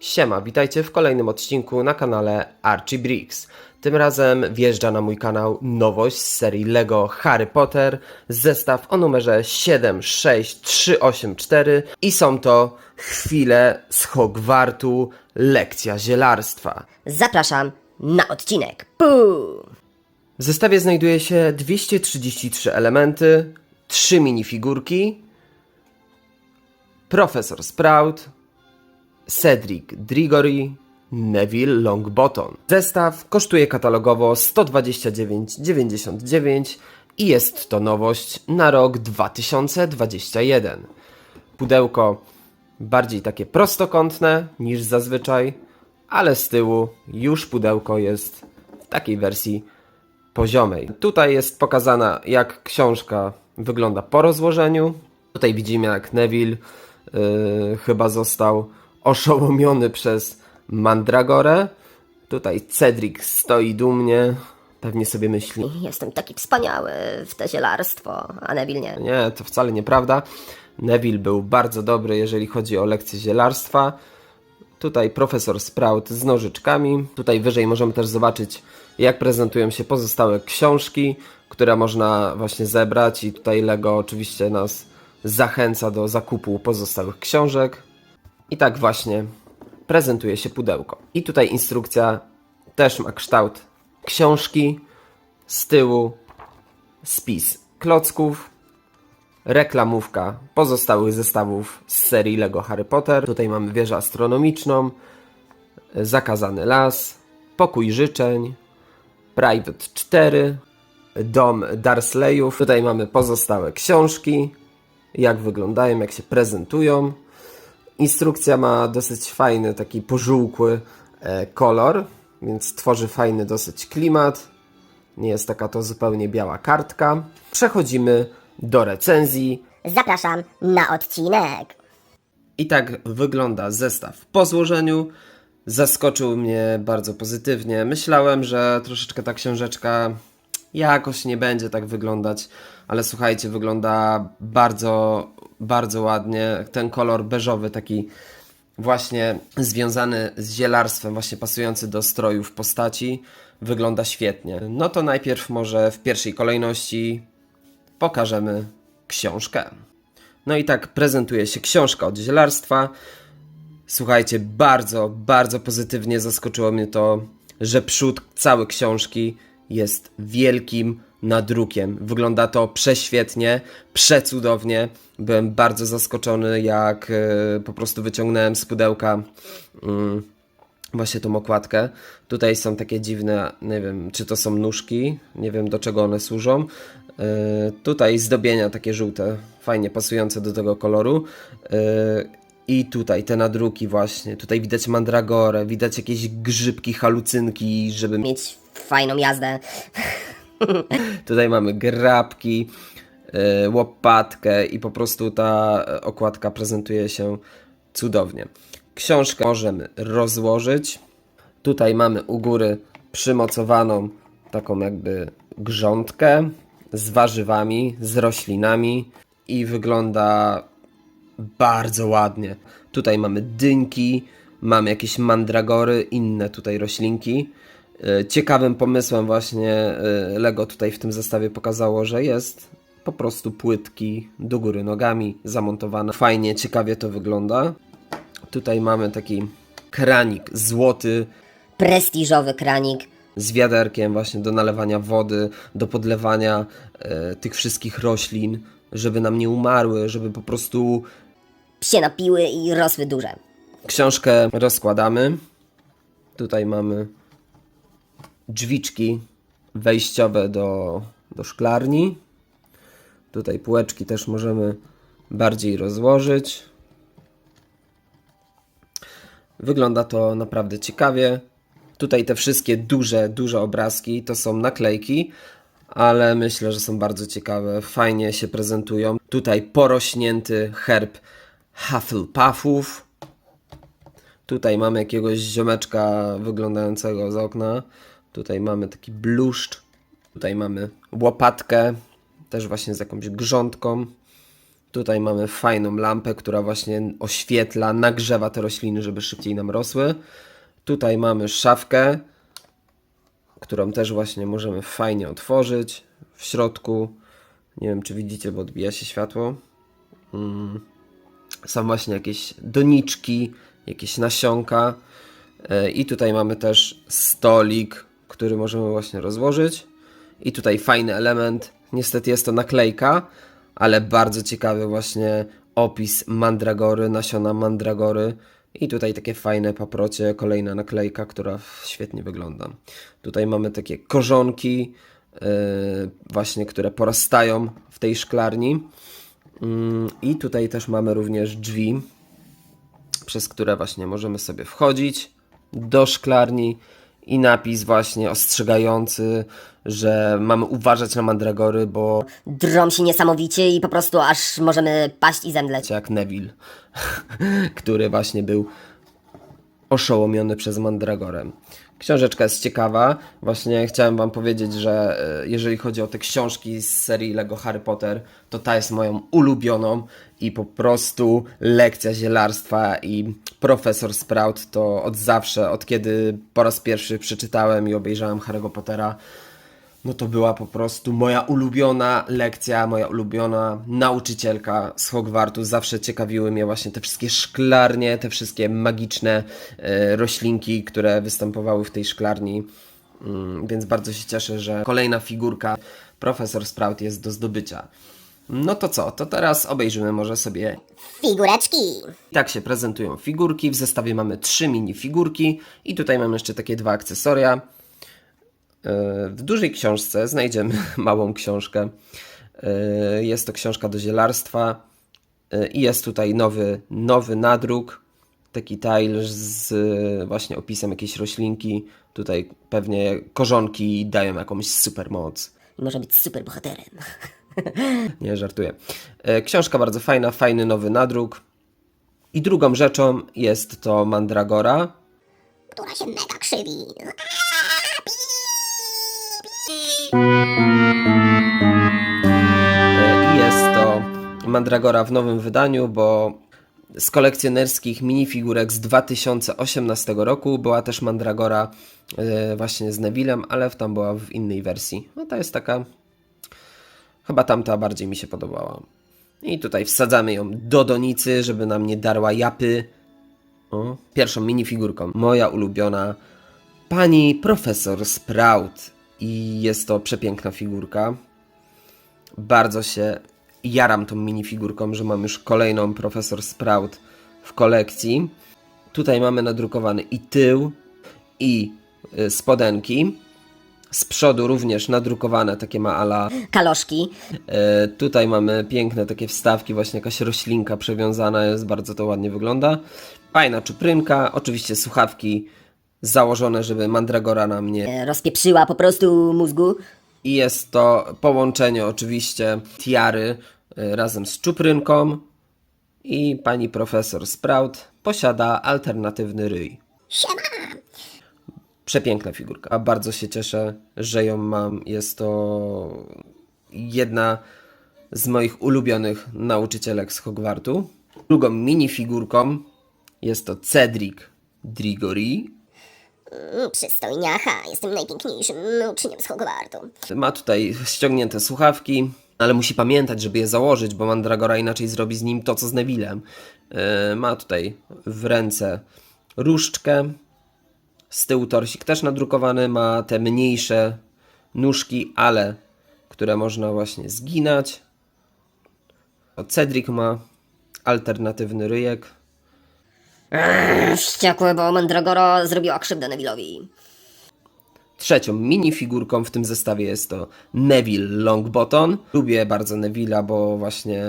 Siema, witajcie w kolejnym odcinku na kanale Archie Bricks. Tym razem wjeżdża na mój kanał nowość z serii LEGO Harry Potter, zestaw o numerze 76384 i są to chwile z Hogwartu, lekcja zielarstwa. Zapraszam na odcinek. Puu! W zestawie znajduje się 233 elementy, 3 minifigurki, Profesor Sprout, Cedric Diggory, Neville Longbottom. Zestaw kosztuje katalogowo 129,99 i jest to nowość na rok 2021. Pudełko bardziej takie prostokątne niż zazwyczaj, ale z tyłu już pudełko jest w takiej wersji poziomej. Tutaj jest pokazana, jak książka wygląda po rozłożeniu. Tutaj widzimy, jak Neville yy, chyba został oszołomiony przez Mandragorę. Tutaj Cedric stoi dumnie, pewnie sobie myśli: Jestem taki wspaniały w te zielarstwo, a Neville nie. Nie, to wcale nieprawda. Neville był bardzo dobry, jeżeli chodzi o lekcje zielarstwa. Tutaj profesor Sprout z nożyczkami. Tutaj wyżej możemy też zobaczyć, jak prezentują się pozostałe książki, które można właśnie zebrać. I tutaj Lego oczywiście nas zachęca do zakupu pozostałych książek. I tak właśnie prezentuje się pudełko. I tutaj instrukcja też ma kształt książki. Z tyłu spis klocków, reklamówka pozostałych zestawów z serii Lego Harry Potter. Tutaj mamy wieżę astronomiczną, zakazany las, pokój życzeń, Private 4, dom Dursleyów. Tutaj mamy pozostałe książki, jak wyglądają, jak się prezentują. Instrukcja ma dosyć fajny, taki pożółkły e, kolor, więc tworzy fajny dosyć klimat. Nie jest taka to zupełnie biała kartka. Przechodzimy do recenzji. Zapraszam na odcinek. I tak wygląda zestaw po złożeniu. Zaskoczył mnie bardzo pozytywnie. Myślałem, że troszeczkę ta książeczka jakoś nie będzie tak wyglądać, ale słuchajcie, wygląda bardzo, bardzo ładnie. Ten kolor beżowy, taki właśnie związany z zielarstwem, właśnie pasujący do strojów postaci, wygląda świetnie. No to najpierw może w pierwszej kolejności pokażemy książkę. No i tak prezentuje się książka od zielarstwa. Słuchajcie, bardzo, bardzo pozytywnie zaskoczyło mnie to, że przód całej książki jest wielkim nadrukiem. Wygląda to prześwietnie, przecudownie. Byłem bardzo zaskoczony, jak e, po prostu wyciągnąłem z pudełka mm, właśnie tą okładkę. Tutaj są takie dziwne, nie wiem, czy to są nóżki, nie wiem do czego one służą. Yy, tutaj zdobienia takie żółte, fajnie pasujące do tego koloru. Yy, I tutaj te nadruki właśnie, tutaj widać mandragorę, widać jakieś grzybki, halucynki, żeby Mieć fajną jazdę. Tutaj mamy grabki, yy, łopatkę i po prostu ta e, okładka prezentuje się cudownie. Książkę możemy rozłożyć. Tutaj mamy u góry przymocowaną taką jakby grządkę z warzywami, z roślinami i wygląda bardzo ładnie. Tutaj mamy dynki, mamy jakieś mandragory, inne tutaj roślinki. E, Ciekawym pomysłem właśnie e, Lego tutaj w tym zestawie pokazało, że jest po prostu płytki do góry nogami zamontowane. Fajnie, ciekawie to wygląda. Tutaj mamy taki kranik złoty Prestiżowy kranik. z wiaderkiem właśnie do nalewania wody, do podlewania e, tych wszystkich roślin, żeby nam nie umarły, żeby po prostu Psie napiły i rosły duże. Książkę rozkładamy. Tutaj mamy drzwiczki wejściowe do, do szklarni. Tutaj półeczki też możemy bardziej rozłożyć. Wygląda to naprawdę ciekawie. Tutaj te wszystkie duże, duże obrazki to są naklejki, ale myślę, że są bardzo ciekawe. Fajnie się prezentują. Tutaj porośnięty herb Hufflepuffów. Tutaj mamy jakiegoś ziomeczka wyglądającego z okna. Tutaj mamy taki bluszcz. Tutaj mamy łopatkę, też właśnie z jakąś grządką. Tutaj mamy fajną lampę, która właśnie oświetla, nagrzewa te rośliny, żeby szybciej nam rosły. Tutaj mamy szafkę, którą też właśnie możemy fajnie otworzyć. W środku, nie wiem czy widzicie, bo odbija się światło. Mm. Są właśnie jakieś doniczki, jakieś nasionka. E, I tutaj mamy też stolik, który możemy właśnie rozłożyć. I tutaj fajny element. Niestety jest to naklejka, ale bardzo ciekawy właśnie opis mandragory, nasiona mandragory. I tutaj takie fajne paprocie, kolejna naklejka, która świetnie wygląda. Tutaj mamy takie korzonki, yy, właśnie, które porastają w tej szklarni. Mm, I tutaj też mamy również drzwi, przez które właśnie możemy sobie wchodzić do szklarni i napis właśnie ostrzegający, że mamy uważać na mandragory, bo Drą się niesamowicie i po prostu aż możemy paść i zemdleć. jak Neville, który właśnie był oszołomiony przez Mandragorę. Książeczka jest ciekawa. Właśnie chciałem Wam powiedzieć, że e, jeżeli chodzi o te książki z serii Lego Harry Potter, to ta jest moją ulubioną i po prostu lekcja zielarstwa i profesor Sprout to od zawsze, od kiedy po raz pierwszy przeczytałem i obejrzałem Harry'ego Pottera, no to była po prostu moja ulubiona lekcja, moja ulubiona nauczycielka z Hogwartu. Zawsze ciekawiły mnie właśnie te wszystkie szklarnie, te wszystkie magiczne e, roślinki, które występowały w tej szklarni. Mm, więc bardzo się cieszę, że kolejna figurka Profesor Sprout jest do zdobycia. No to co? To teraz obejrzymy może sobie Figureczki. tak się prezentują figurki. W zestawie mamy trzy mini figurki i tutaj mamy jeszcze takie dwa akcesoria. W dużej książce znajdziemy małą książkę. E, Jest to książka do zielarstwa E, i jest tutaj nowy, nowy nadruk. Taki tile z e, właśnie opisem jakiejś roślinki. Tutaj pewnie korzonki dają jakąś super moc. Może być super bohaterem. Nie, żartuję. Książka bardzo fajna, fajny nowy nadruk. I drugą rzeczą jest to Mandragora. Która się mega krzywi. I jest to Mandragora w nowym wydaniu, bo z kolekcjonerskich minifigurek z 2018 roku była też Mandragora e, właśnie z Nevillem, ale tam była w innej wersji. No ta jest taka... Chyba tamta bardziej mi się podobała. I tutaj wsadzamy ją do donicy, żeby nam nie darła japy. O, pierwszą minifigurką. Moja ulubiona pani profesor Sprout. I jest to przepiękna figurka. Bardzo się jaram tą minifigurką, że mam już kolejną profesor Sprout w kolekcji. Tutaj mamy nadrukowany i tył, i y, spodenki. Z przodu również nadrukowane takie ma ala Kaloszki. E, tutaj mamy piękne takie wstawki, właśnie jakaś roślinka przewiązana jest, bardzo to ładnie wygląda. Fajna czuprynka, oczywiście słuchawki założone, żeby mandragora nam nie... E, Rozpieprzyła po prostu mózgu. I jest to połączenie oczywiście tiary e, razem z czuprynką i pani profesor Sprout posiada alternatywny ryj. Siema. Przepiękna figurka. A bardzo się cieszę, że ją mam. Jest to jedna z moich ulubionych nauczycielek z Hogwartu. Drugą minifigurką jest to Cedric Diggory. Mm, Przystojniacha. Jestem najpiękniejszym uczniem z Hogwartu. Ma tutaj ściągnięte słuchawki, ale musi pamiętać, żeby je założyć, bo Mandragora inaczej zrobi z nim to, co z Nevillem. Yy, ma tutaj w ręce różdżkę. Z tyłu torsik też nadrukowany. Ma te mniejsze nóżki, ale które można właśnie zginać. Cedric ma alternatywny ryjek. Wściekłe, bo Mandragora zrobiła krzywdę Neville'owi. Trzecią minifigurką w tym zestawie jest to Neville Longbottom. Lubię bardzo Neville'a, bo właśnie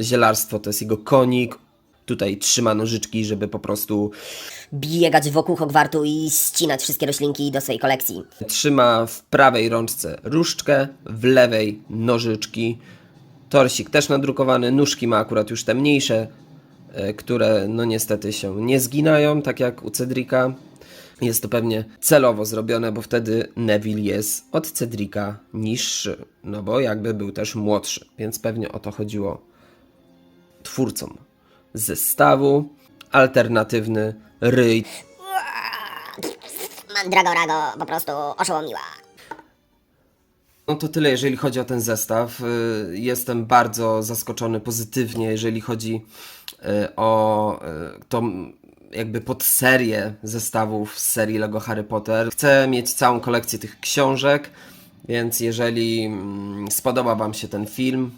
zielarstwo to jest jego konik. Tutaj trzyma nożyczki, żeby po prostu Biegać wokół Hogwartu i ścinać wszystkie roślinki do swojej kolekcji. trzyma w prawej rączce różdżkę, w lewej nożyczki. Torsik też nadrukowany, nóżki ma akurat już te mniejsze, które no niestety się nie zginają, tak jak u Cedrika. Jest to pewnie celowo zrobione, bo wtedy Neville jest od Cedrika niższy, no bo jakby był też młodszy, więc pewnie o to chodziło twórcą zestawu. Alternatywny ryj. Mandragora go po prostu oszołomiła. No to tyle, jeżeli chodzi o ten zestaw. Y, Jestem bardzo zaskoczony pozytywnie, jeżeli chodzi y, o y, tą jakby podserię zestawów z serii Lego Harry Potter. Chcę mieć całą kolekcję tych książek, więc jeżeli mm, spodoba Wam się ten film,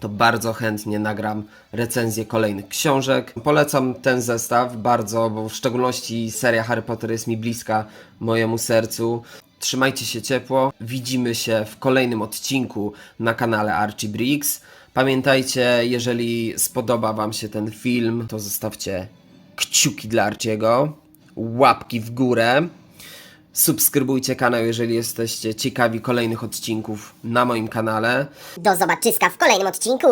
to bardzo chętnie nagram recenzję kolejnych książek. Polecam ten zestaw bardzo, bo w szczególności seria Harry Potter jest mi bliska mojemu sercu. Trzymajcie się ciepło. Widzimy się w kolejnym odcinku na kanale Archie Briggs. Pamiętajcie, jeżeli spodoba Wam się ten film, to zostawcie kciuki dla Archiego, łapki w górę. Subskrybujcie kanał, jeżeli jesteście ciekawi kolejnych odcinków na moim kanale. Do zobaczyska w kolejnym odcinku.